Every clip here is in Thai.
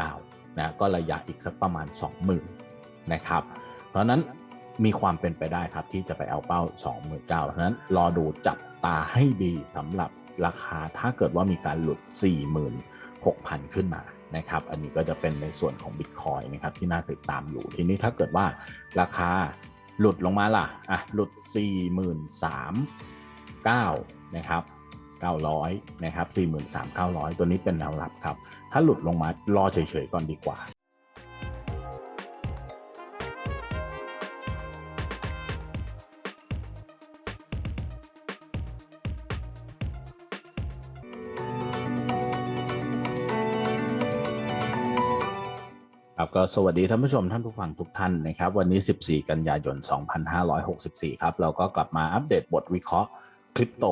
9นะก็ระยะอีกสักประมาณ 20,000นะครับเพราะนั้นมีความเป็นไปได้ครับที่จะไปเอาเป้า 29,000เพราะฉะนั้นรอดูจับตาให้ดีสำหรับราคาถ้าเกิดว่ามีการหลุด 46,000 ขึ้นมานะครับอันนี้ก็จะเป็นในส่วนของ Bitcoin นะครับที่น่าติดตามอยู่ทีนี้ถ้าเกิดว่าราคาหลุดลงมาล่ะอะหลุด 43,900นะครับ 900 นะครับ 43,900 ตัวนี้เป็นแนวรับครับ ถ้าหลุดลงมารอเฉยๆก่อนดีกว่าครับก็สวัสดีท่านผู้ชมท่านผู้ฟังทุกท่านนะครับวันนี้ 14 กันยายน 2564 ครับ เราก็กลับมาอัปเดตบทวิเคราะห์คริปโต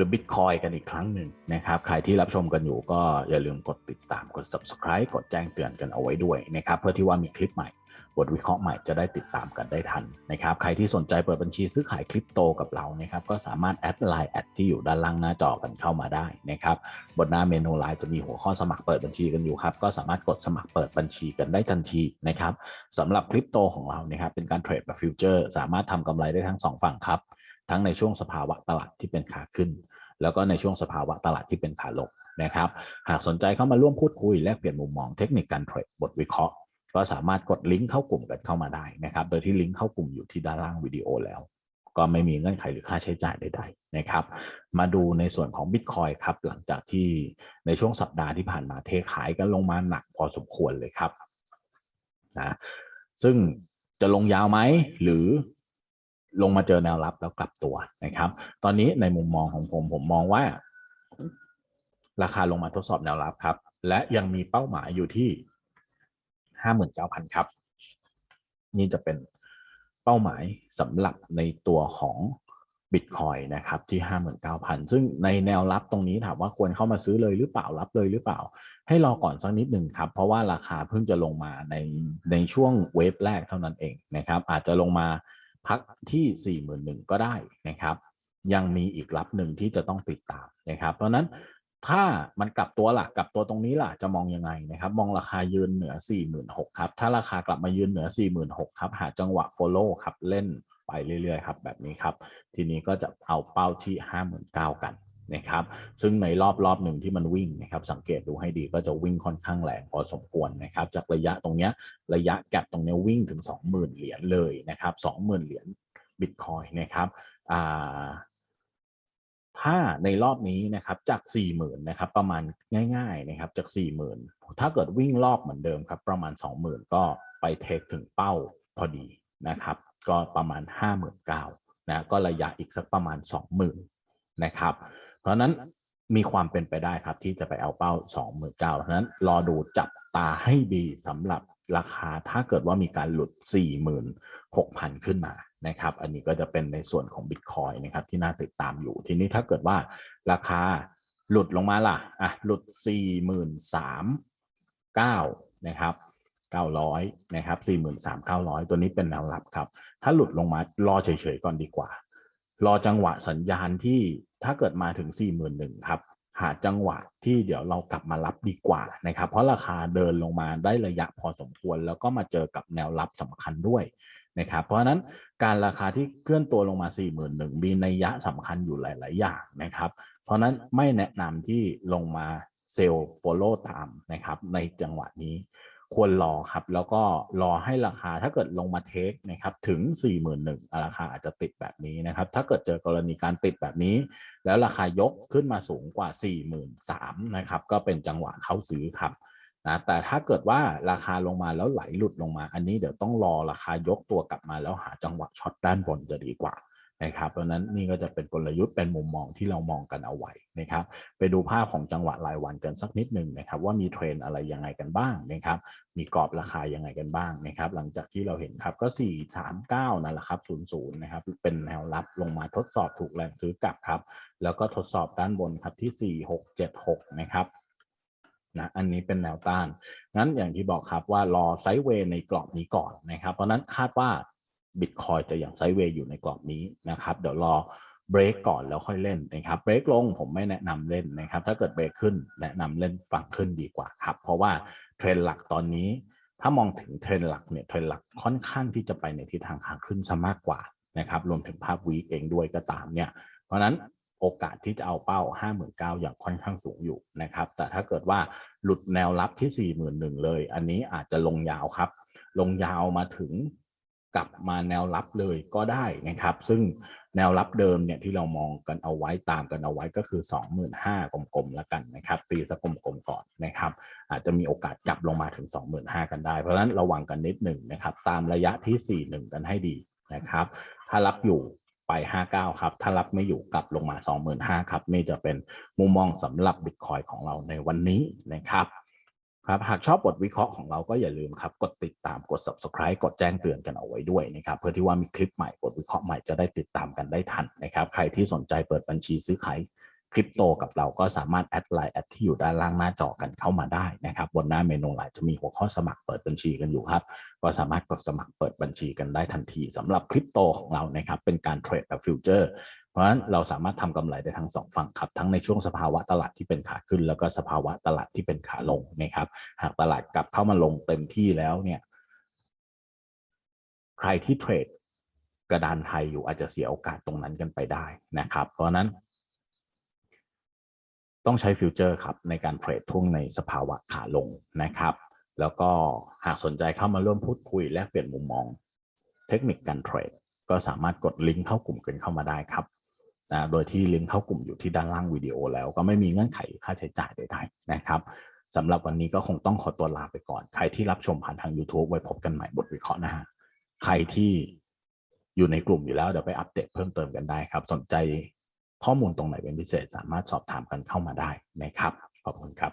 รือ Bitcoin กันอีกครั้งหนึ่งนะครับ ใครที่รับชมกันอยู่ก็อย่าลืมกดติดตามกด Subscribe กดแจ้งเตือนกันเอาไว้ด้วยนะครับ เพื่อที่ว่ามีคลิปใหม่บทวิเคราะห์ใหม่จะได้ติดตามกันได้ทันนะครับ ใครที่สนใจเปิดบัญชีซื้อขายคริปโตกับเรานะครับ ก็สามารถแอดไลน์แอดที่อยู่ด้านล่างหน้าจอกันเข้ามาได้นะครับ บนหน้าเมนูไลน์จะมีหัวข้อสมัครเปิดบัญชีกันอยู่ครับ ก็สามารถกดสมัครเปิดบัญชีกันได้ทันทีนะครับสำหรับคริปโตของเรานะครับเป็นการเทรดแบบฟิวเจอร์สามารถทำกำไรได้ทั้งสองฝั่งครับ ทั้งในช่วงสภาวะตลาดที่เป็นขาขึ้น แล้วก็ในช่วงสภาวะตลาดที่เป็นขาลงนะครับ หากสนใจเข้ามาร่วมพูดคุยแลกเปลี่ยนมุมมองเทคนิคการเทรดบทวิเคราะห์ ก็สามารถกดลิงก์เข้ากลุ่มกันเข้ามาได้นะครับ โดยที่ลิงก์เข้ากลุ่มอยู่ที่ด้านล่างวิดีโอแล้วก็ไม่มีเงื่อนไขหรือค่าใช้จ่ายใดๆนะครับ มาดูในส่วนของ Bitcoin ครับ หลังจากที่ในช่วงสัปดาห์ที่ผ่านมาเทขายกันลงมาหนักพอสมควรเลยครับนะซึ่งจะลงยาวไหมหรือ ลงมาเจอแนวรับแล้วกลับตัวนะครับ ตอนนี้ในมุมมองของผมผมมองว่า ราคาลงมาทดสอบแนวรับครับ และยังมีเป้าหมายอยู่ที่ห้าหมื่นเก้าพันครับ นี่จะเป็นเป้าหมายสำหรับในตัวของ Bitcoin นะครับที่ 59,000 ซึ่งในแนวรับตรงนี้ถามว่าควรเข้ามาซื้อเลยหรือเปล่ารับเลยหรือเปล่า ให้รอก่อนสักนิดหนึ่งครับ เพราะว่าราคาเพิ่งจะลงมาในในช่วงเวฟแรกเท่านั้นเองนะครับ อาจจะลงมา พักที่ 41,000ก็ได้นะครับ ยังมีอีกรับหนึ่งที่จะต้องติดตามนะครับ เพราะฉะนั้นถ้ามันกลับตัวล่ะกลับตัวตรงนี้ล่ะจะมองยังไงนะครับ มองราคายืนเหนือ 46,000ครับ ถ้าราคากลับมายืนเหนือ 46,000ครับหาจังหวะ follow ครับเล่นไปเรื่อยๆครับแบบนี้ครับ ทีนี้ก็จะเอาเป้าที่ 59,000กัน นะครับซึ่งในรอบรอบหนึ่งที่มันวิ่งนะครับสังเกตดูให้ดีก็จะวิ่งค่อนข้างแรงพอสมควรนะครับจากระยะตรงเนี้ยระยะแก็บตรงเนี้ยวิ่งถึง 20,000 เหรียญเลยนะครับ20,000 เหรียญบิตคอยนะครับอ่าถ้าในรอบนี้นะครับจาก 40,000นะครับประมาณง่าย ๆนะครับจาก 40,000 ถ้าเกิดวิ่งรอบเหมือนเดิมครับประมาณ 20,000 ก็ไปเทคถึงเป้าพอดีนะครับก็ประมาณ 59,000นะก็ระยะอีกสักประมาณ 20,000นะครับ เพราะนั้นมีความเป็นไปได้ครับ ที่จะไปเอาเป้า 29,000เพราะนั้นรอดูจับตาให้ดีสำหรับราคาถ้าเกิดว่ามีการหลุด 46,000 ขึ้นมานะครับ อันนี้ก็จะเป็นในส่วนของ Bitcoin นะครับที่น่าติดตามอยู่ ทีนี้ถ้าเกิดว่าราคาหลุดลงมาล่ะอะหลุด 43,900นะครับ900นะครับ43,900 ตัวนี้เป็นแนวรับครับ ถ้าหลุดลงมารอเฉยๆก่อนดีกว่า รอจังหวะสัญญาณที่ ถ้าเกิดมาถึง 41,000ครับหาจังหวะที่เดี๋ยวเรากลับมารับดีกว่านะครับ เพราะราคาเดินลงมาได้ระยะพอสมควร แล้วก็มาเจอกับแนวรับสำคัญด้วยนะครับ เพราะฉะนั้นการราคาที่เคลื่อนตัวลงมา 41,000มีนัยยะสำคัญอยู่หลาย ๆ อย่างนะครับ เพราะนั้นไม่แนะนำที่ลงมาเซลล์โฟล o w ตามนะครับในจังหวะนี้ ควรรอครับ แล้วก็รอให้ราคาถ้าเกิดลงมาเทคนะครับถึง 41,000ราคาอาจจะติดแบบนี้นะครับ ถ้าเกิดเจอกรณีการติดแบบนี้ แล้วราคายกขึ้นมาสูงกว่า 43,000นะครับก็เป็นจังหวะเข้าซื้อครับนะแต่ถ้าเกิดว่าราคาลงมาแล้วไหลหลุดลงมา อันนี้เดี๋ยวต้องรอราคายกตัวกลับมาแล้วหาจังหวะช็อตด้านบนจะดีกว่า นะครับเพราะนั้นนี่ก็จะเป็นกลยุทธ์เป็นมุมมองที่เรามองกันเอาไว้นะครับ ไปดูภาพของจังหวะรายวันกันสักนิดหนึ่งนะครับ ว่ามีเทรนอะไรยังไงกันบ้างนะครับ มีกรอบราคายังไงกันบ้างนะครับ หลังจากที่เราเห็นครับก็ 4 3 9 นั่นแหละครับ 00 นะครับ เป็นแนวรับลงมาทดสอบถูกแรงซื้อกลับครับ แล้วก็ทดสอบด้านบนครับที่ 4 6 7 6 นะครับนะอันนี้เป็นแนวต้าน งั้นอย่างที่บอกครับว่ารอไซด์เวย์ในกรอบนี้ก่อนนะครับ เพราะนั้นคาดว่า บิตคอยจะอย่างไซเวย์อยู่ในกรอบนี้นะครับ เดี๋ยวรอเบรกก่อนแล้วค่อยเล่นนะครับเบรกลงผมไม่แนะนำเล่นนะครับ ถ้าเกิดเบรกขึ้นแนะนำเล่นฝั่งขึ้นดีกว่าครับ เพราะว่าเทรนด์หลักตอนนี้ ถ้ามองถึงเทรนด์หลักเนี่ยเทรนด์หลักค่อนข้างที่จะไปในทิศทางขาขึ้นซะมากกว่านะครับรวมถึงภาพวีคเองด้วยก็ตามเนี่ยเพราะฉะนั้นโอกาสที่จะเอาเป้า 59,000อย่างค่อนข้างสูงอยู่นะครับ แต่ถ้าเกิดว่าหลุดแนวรับที่ 41,000 เลย อันนี้อาจจะลงยาวครับ ลงยาวมาถึง กลับมาแนวรับเลยก็ได้นะครับ ซึ่งแนวรับเดิมเนี่ยที่เรามองกันเอาไว้ตามกันเอาไว้ก็คือ 25,000กลมๆแล้วกันนะครับตีสักกลมๆก่อนนะครับอาจจะมีโอกาสกลับลงมาถึง 25,000กันได้ เพราะฉะนั้นระวังกันนิดหนึ่งนะครับตามระยะที่ 41 กันให้ดีนะครับ ถ้ารับอยู่ไป 59 ครับ ถ้ารับไม่อยู่กลับลงมา 25,000ครับนี่จะเป็นมุมมองสำหรับ Bitcoin ของเราในวันนี้นะครับ ครับหากชอบบทวิเคราะห์ของเราก็อย่าลืมครับกดติดตามกด subscribe กดแจ้งเตือนกันเอาไว้ด้วยนะครับเพื่อที่ว่ามีคลิปใหม่บทวิเคราะห์ใหม่จะได้ติดตามกันได้ทันนะครับ ใครที่สนใจเปิดบัญชีซื้อขาย คริปโตกับเราก็สามารถแอดไลน์แอดที่อยู่ด้านล่างหน้าจอกันเข้ามาได้นะครับ บนหน้าเมนูไลน์จะมีหัวข้อสมัครเปิดบัญชีกันอยู่ครับ ก็สามารถกดสมัครเปิดบัญชีกันได้ทันทีสำหรับคริปโตของเรานะครับ เป็นการเทรดแบบฟิวเจอร์เพราะฉะนั้นเราสามารถทำกำไรได้ทั้งสองฝั่งครับ ทั้งในช่วงสภาวะตลาดที่เป็นขาขึ้น แล้วก็สภาวะตลาดที่เป็นขาลงนะครับ หากตลาดกลับเข้ามาลงเต็มที่แล้วเนี่ยใครที่เทรดกระดานไทยอยู่อาจจะเสียโอกาสตรงนั้นกันไปได้นะครับ เพราะฉะนั้น ต้องใช้ฟิวเจอร์ครับในการเทรดช่วงในสภาวะขาลงนะครับ แล้วก็หากสนใจเข้ามาร่วมพูดคุยแลกเปลี่ยนมุมมอง เทคนิคการเทรดก็สามารถกดลิงก์เข้ากลุ่มกันเข้ามาได้ครับนะโดยที่ลิงก์เข้ากลุ่มอยู่ที่ด้านล่างวิดีโอแล้วก็ไม่มีเงื่อนไขค่าใช้จ่ายใดๆนะครับสำหรับวันนี้ก็คงต้องขอตัวลาไปก่อน ใครที่รับชมผ่านทาง YouTube ไว้พบกันใหม่บทวิเคราะห์นะฮะใครที่อยู่ในกลุ่มอยู่แล้วเดี๋ยวไปอัปเดตเพิ่มเติมกันได้ครับ สนใจ ข้อมูลตรงไหนเป็นพิเศษสามารถสอบถามกันเข้ามาได้นะครับ ขอบคุณครับ